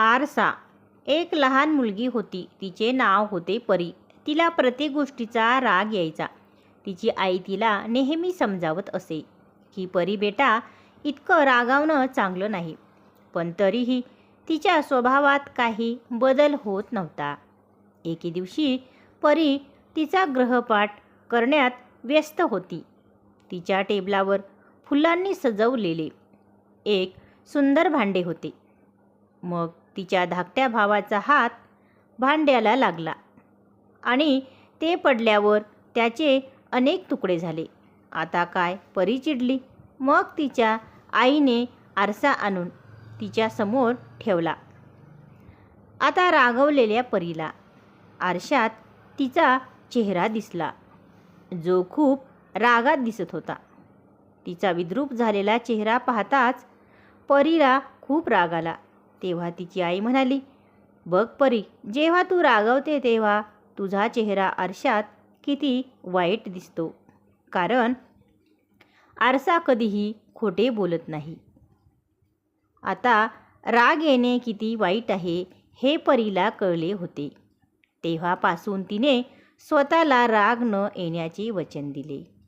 आरसा. एक लहान मुलगी होती. तिचे नाव होते परी. तिला प्रत्येक गोष्टीचा राग यायचा. तिची आई तिला नेहमी समजावत असे. की परी बेटा इतकं रागावणं चांगलं नाही. पण तरीही तिच्या स्वभावात काही बदल होत नव्हता. एके दिवशी परी तिचा ग्रहपाठ करण्यात व्यस्त होती. तिच्या टेबलावर फुलांनी सजवलेले एक सुंदर भांडे होते. मग तिच्या धाकट्या भावाचा हात भांड्याला लागला आणि ते पडल्यावर त्याचे अनेक तुकडे झाले. आता काय परी चिडली? मग तिच्या आईने आरसा आणून तिच्यासमोर ठेवला. आता रागवलेल्या परीला आरशात तिचा चेहरा दिसला. जो खूप रागात दिसत होता. तिचा विद्रूप झालेला चेहरा पाहताच परीला खूप राग आला. तेव्हा तिची आई म्हणाली बघ परी जेव्हा तू रागवते तेव्हा तुझा चेहरा आरशात किती वाईट दिसतो. कारण आरसा कधीही खोटे बोलत नाही. आता राग येणे किती वाईट आहे हे परीला कळले होते. तेव्हापासून तिने स्वतःला राग न येण्याचे वचन दिले.